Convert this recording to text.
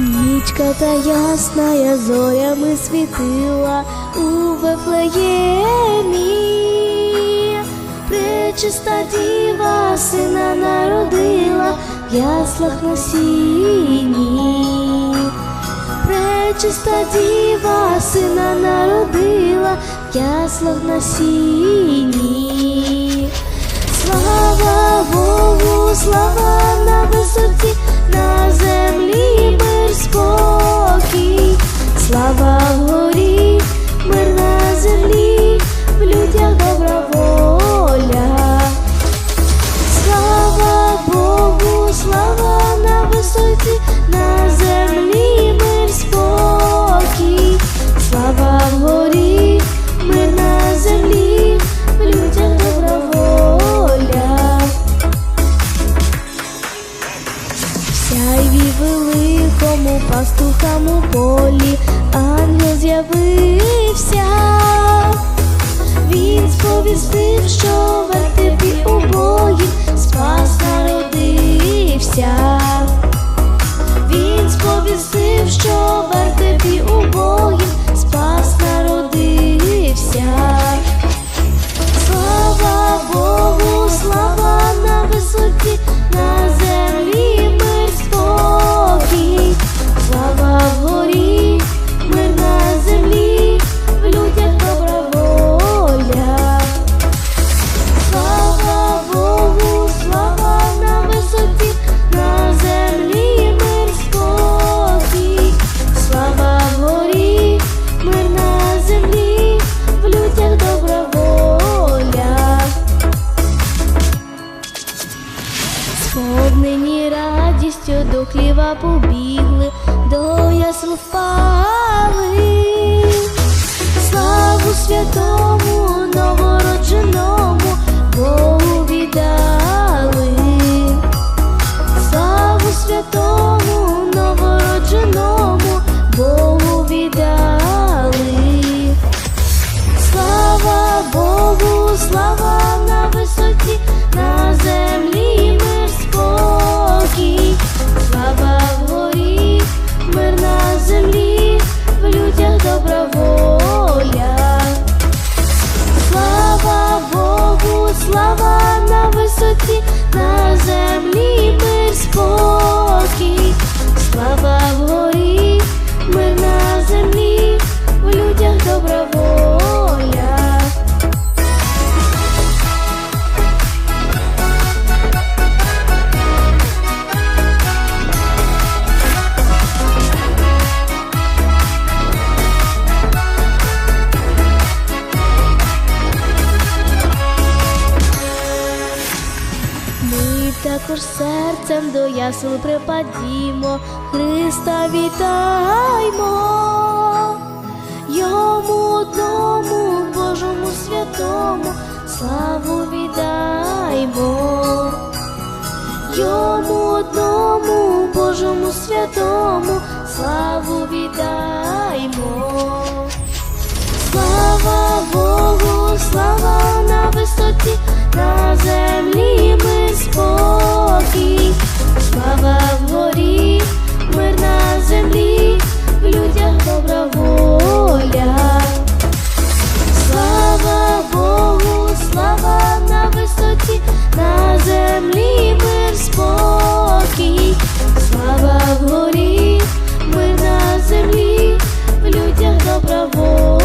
Нічка та ясна зорями світила у Вифлеємі. Пречиста діва сина народила в яслах на сіні. Пречиста діва сина народила в яслах на сіні. Слава Богу, слава на висоті, на землі мир спокій, слава вгорі, мир на землі, в людях добра воля. Слава Богу, слава на висоті, на землі мир спокій, слава вгорі, мир на землі, в людях добра воля. В сяйві великому пастухам у полі ангел з'явився. До хліва побігли, до ясел впали. Славу святому новородженому Богу віддали. Славу святому новородженому Богу віддали. Слава Богу, слава на висоті, на землі також серцем до ясел припадімо, Христа вітаймо, йому одному Божому святому, славу віддаймо, йому одному Божому святому, славу віддаймо. Слава Богу, слава на висоті, на вгорі, мир